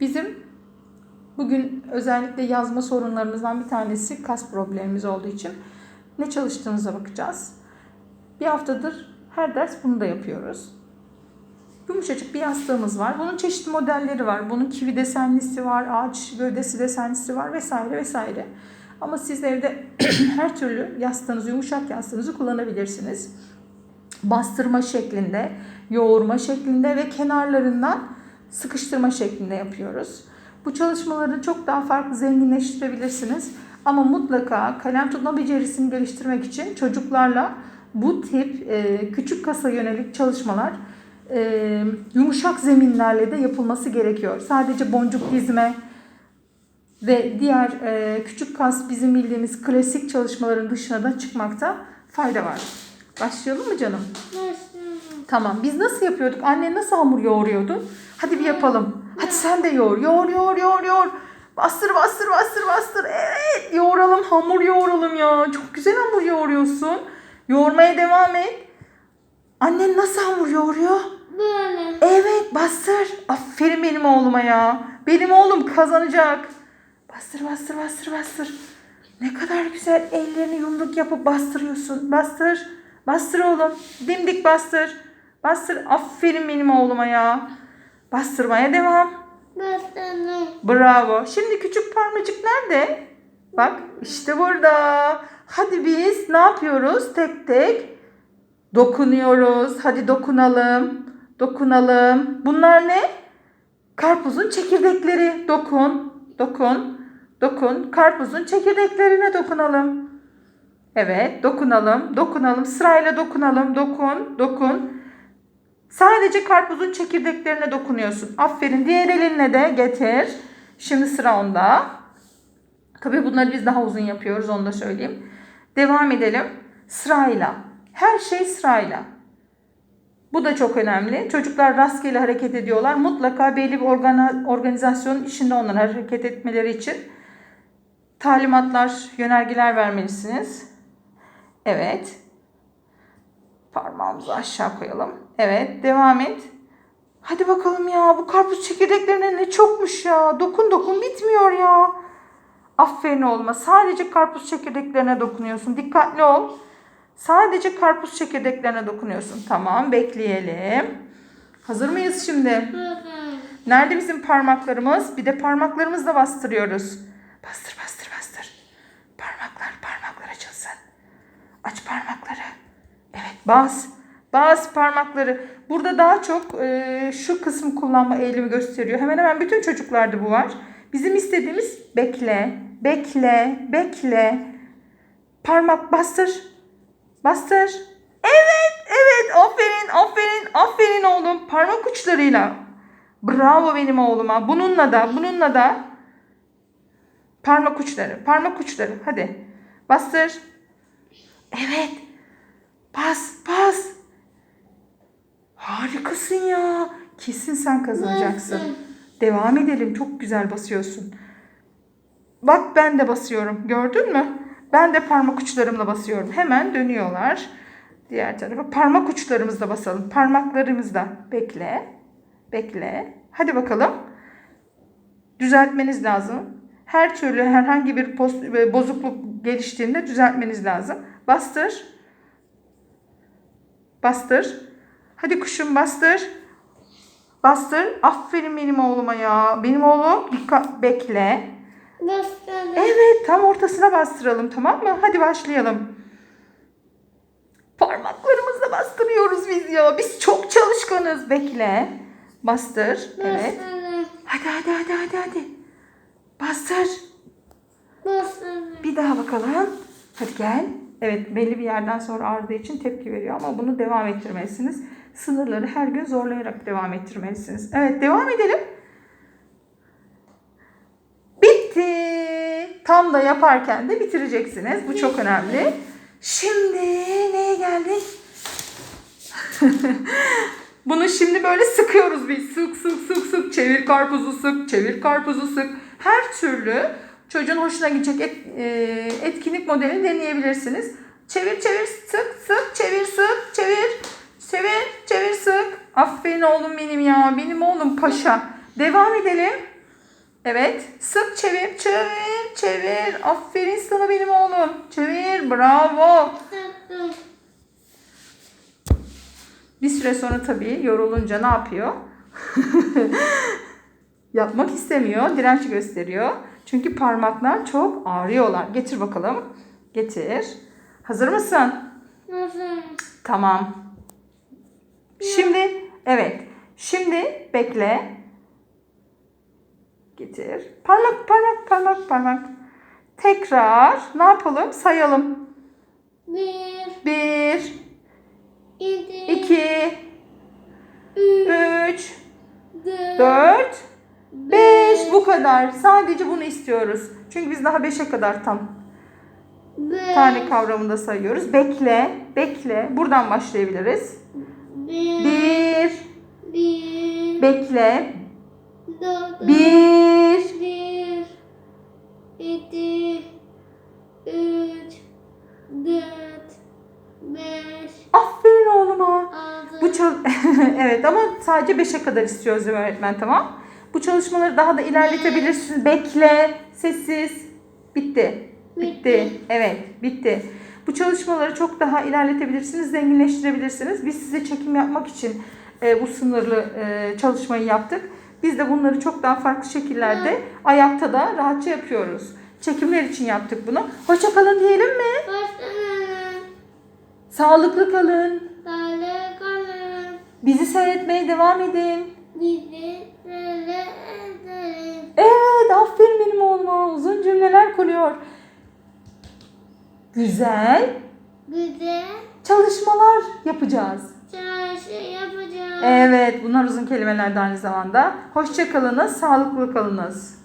Bizim bugün özellikle yazma sorunlarımızdan bir tanesi kas problemimiz olduğu için ne çalıştığınıza bakacağız. Bir haftadır her ders bunu da yapıyoruz. Yumuşacık bir yastığımız var. Bunun çeşitli modelleri var. Bunun kivi desenlisi var, ağaç gövdesi desenlisi var vesaire vesaire. Ama siz evde her türlü yastığınızı, yumuşak yastığınızı kullanabilirsiniz. Bastırma şeklinde, yoğurma şeklinde ve kenarlarından sıkıştırma şeklinde yapıyoruz. Bu çalışmaları çok daha farklı zenginleştirebilirsiniz. Ama mutlaka kalem tutma becerisini geliştirmek için çocuklarla bu tip e, küçük kasa yönelik çalışmalar e, yumuşak zeminlerle de yapılması gerekiyor. Sadece boncuk dizme ve diğer e, küçük kas bizim bildiğimiz klasik çalışmaların dışına da çıkmakta fayda var. Başlayalım mı canım? Tamam. Biz nasıl yapıyorduk? Annen nasıl hamur yoğuruyordu? Hadi bir yapalım. Hadi sen de yoğur. Yoğur, yoğur, yoğur, yoğur. Bastır, bastır, bastır, bastır. Evet, yoğuralım. Hamur yoğuralım ya. Çok güzel hamur yoğuruyorsun. Yoğurmaya devam et. Annen nasıl hamur yoğuruyor? Böyle. Evet, bastır. Aferin benim oğluma ya. Benim oğlum kazanacak. Bastır, bastır, bastır, bastır. Ne kadar güzel ellerini yumruk yapıp bastırıyorsun. Bastır. Bastır oğlum. Dimdik bastır. Bastır. Aferin benim oğluma ya. Bastırmaya devam. Bastırdım. Bravo. Şimdi küçük parmacık nerede? Bak işte burada. Hadi biz ne yapıyoruz? Tek tek dokunuyoruz. Hadi dokunalım. Dokunalım. Bunlar ne? Karpuzun çekirdekleri. Dokun. Dokun. Dokun. Karpuzun çekirdeklerine dokunalım. Evet, dokunalım. Dokunalım. Sırayla dokunalım. Dokun. Dokun. Sadece karpuzun çekirdeklerine dokunuyorsun. Aferin. Diğer elinle de getir. Şimdi sıra onda. Tabii bunları biz daha uzun yapıyoruz onu da söyleyeyim. Devam edelim. Sırayla. Her şey sırayla. Bu da çok önemli. Çocuklar rastgele hareket ediyorlar. Mutlaka belli bir organa, organizasyonun içinde onların hareket etmeleri için talimatlar, yönergeler vermelisiniz. Evet. Parmağımızı aşağı koyalım. Evet, devam et. Hadi bakalım ya. Bu karpuz çekirdeklerine ne çokmuş ya. Dokun dokun bitmiyor ya. Aferin olma. Sadece karpuz çekirdeklerine dokunuyorsun. Dikkatli ol. Sadece karpuz çekirdeklerine dokunuyorsun. Tamam, bekleyelim. Hazır mıyız şimdi? Nerede bizim parmaklarımız? Bir de parmaklarımızla bastırıyoruz. Bastır, bastır, bastır. Parmaklar, parmaklar açılsın. Aç parmakları. Evet, bas. Bas parmakları. Burada daha çok e, şu kısmı kullanma eğilimi gösteriyor. Hemen hemen bütün çocuklarda bu var. Bizim istediğimiz bekle, bekle, bekle. Parmak bastır. Bastır. Evet, evet. Aferin, aferin, aferin oğlum. Parmak uçlarıyla. Bravo benim oğluma. Bununla da, bununla da. Parmak uçları, parmak uçları. Hadi. Bastır. Evet. Bas, bas. Harikasın ya. Kesin sen kazanacaksın. Devam edelim. Çok güzel basıyorsun. Bak ben de basıyorum. Gördün mü? Ben de parmak uçlarımla basıyorum. Hemen dönüyorlar. Diğer tarafa. Parmak uçlarımızla basalım. Parmaklarımızla. Bekle. Bekle. Hadi bakalım. Düzeltmeniz lazım. Her türlü herhangi bir e, bozukluk geliştiğinde düzeltmeniz lazım. Bastır. Bastır. Hadi kuşum bastır. Bastır. Aferin benim oğluma ya. Benim oğlum dikkat bekle. Bastırdım. Evet tam ortasına bastıralım tamam mı? Hadi başlayalım. Parmaklarımızla bastırıyoruz biz ya. Biz çok çalışkanız. Bekle. Bastır. Evet. Hadi hadi hadi hadi hadi. Bastır. Bastırdım. Bir daha bakalım. Hadi gel. Evet belli bir yerden sonra ağrıdığı için tepki veriyor ama bunu devam ettirmelisiniz. Sınırları her gün zorlayarak devam ettirmelisiniz. Evet devam edelim. Bitti. Tam da yaparken de bitireceksiniz. Bu çok önemli. Şimdi neye geldik? Bunu şimdi böyle sıkıyoruz biz. Sık sık sık sık. Çevir karpuzu sık. Çevir karpuzu sık. Her türlü çocuğun hoşuna gidecek et- e, etkinlik modelini deneyebilirsiniz. Çevir çevir sık sık. Çevir sık. Çevir. Çevir çevir sık. Aferin oğlum benim ya. Benim oğlum paşa. Devam edelim. Evet. Sık çevir, çevir, çevir. Aferin sana benim oğlum. Çevir, bravo. Bir süre sonra tabii yorulunca ne yapıyor? Yapmak istemiyor, direnç gösteriyor. Çünkü parmaklar çok ağrıyorlar. Getir bakalım. Getir. Hazır mısın? Nasıl? Tamam. Şimdi evet. Şimdi bekle. Getir. Parmak parmak parmak parmak. Tekrar ne yapalım? Sayalım. Bir, Bir, iki, iki, üç, dört, dört, beş. Bu kadar. Sadece bunu istiyoruz. Çünkü biz daha beşe kadar tam beş, tane kavramında sayıyoruz. Bekle, bekle. Buradan başlayabiliriz. bir, Bir, bir, bekle. dört, Bir, bir, iki, üç, dört, beş, Aferin oğluma. altı, Bu çal evet ama sadece 5'e kadar istiyoruz öğretmen tamam. Bu çalışmaları daha da ilerletebilirsiniz. Bekle, sessiz. Bitti. Bitti. Evet, bitti. Bu çalışmaları çok daha ilerletebilirsiniz, zenginleştirebilirsiniz. Biz size çekim yapmak için e, bu sınırlı e, çalışmayı yaptık. Biz de bunları çok daha farklı şekillerde ayakta da rahatça yapıyoruz. Çekimler için yaptık bunu. Hoşça kalın diyelim mi? başlanalım, Sağlıklı kalın. sağlık kalın, Bizi seyretmeye devam edin. bizi edelim. Evet, aferin benim oğluma. Uzun cümleler kuruyor. Güzel Güzel çalışmalar yapacağız. çarşı yapacağız. Evet, bunlar uzun kelimeler de aynı zamanda. Hoşça kalınız, sağlıklı kalınız.